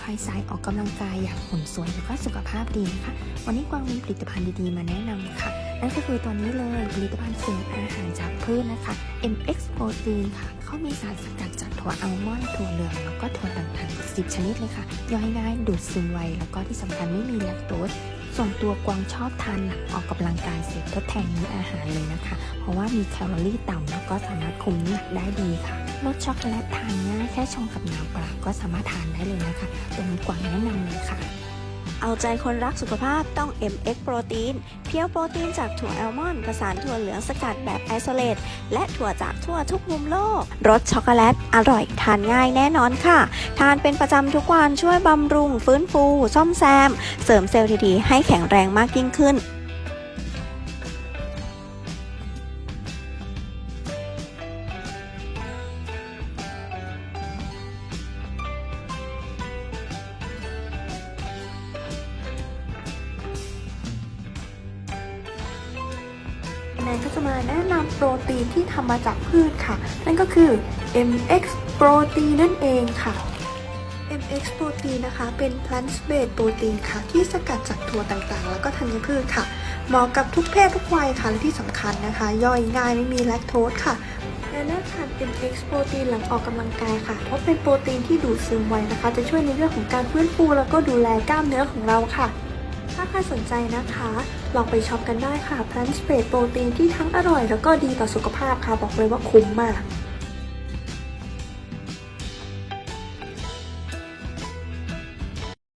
ใครสายออกกำลังกายอยากหุ่นสวยแล้วก็สุขภาพดีนะคะ วันนี้กวางมีผลิตภัณฑ์ดีๆมาแนะนำค่ะ นั่นก็คือตัวนี้เลยผลิตภัณฑ์เสริมอาหารจากพืชนะคะ MX Protein ค่ะเขามีสารสกัดจากถั่วอัลมอนด์ถั่วเหลืองแล้วก็ถั่วต่างๆ10ชนิดเลยค่ะ ย่อยง่ายดูดซึมไวแล้วก็ที่สำคัญไม่มีแลคโตส ส่วนตัวกวางชอบทานหนังออกกำลังกายเสร็จทดแทนมื้ออาหารเลยนะคะ เพราะว่ามีแคลอรี่ต่ำแล้วก็สามารถคุมน้ำหนักได้ดีค่ะรสช็อกโกแลตทานง่ายแค่ชงกับน้ำเปล่าก็สามารถทานได้เลยนะคะตัวนี้กวางแนะนำเลยค่ะ เอาใจคนรักสุขภาพต้อง MX โปรตีนเพียวโปรตีนจากถั่วแอลมอนด์ผสานถั่วเหลืองสกัดแบบไอโซเลตและถั่วจากทั่วทุกมุมโลก รสช็อกโกแลต อร่อยทานง่ายแน่นอนค่ะ ทานเป็นประจำทุกวันช่วยบำรุง ฟื้นฟู ซ่อมแซม เสริมเซลล์ดีๆให้แข็งแรงมากยิ่งขึ้น แนนก็จะมาแนะนำโปรตีนที่ทำมาจากพืชค่ะ นั่นก็คือ MX โปรตีนนั่นเองค่ะ MX โปรตีนนะคะ เป็น plant based โปรตีนค่ะ ที่สกัดจากถั่วต่างๆ แล้วก็ธัญพืชค่ะ เหมาะกับทุกเพศทุกวัยค่ะ และที่สำคัญนะคะ ย่อยง่ายไม่มีแลคโตสค่ะและเลือกทาน MX โปรตีนหลังออกกำลังกายค่ะ เพราะเป็นโปรตีนที่ดูดซึมไวนะคะ จะช่วยในเรื่องของการฟื้นฟูแล้วก็ดูแลกล้ามเนื้อของเราค่ะ ถ้าใครสนใจนะคะ ลองไปช็อปกันได้ค่ะ Plant b a s e โปรตีนที่ทั้งอร่อยแล้วก็ดีต่อสุขภาพค่ะ บอกเลยว่าคุ้มมาก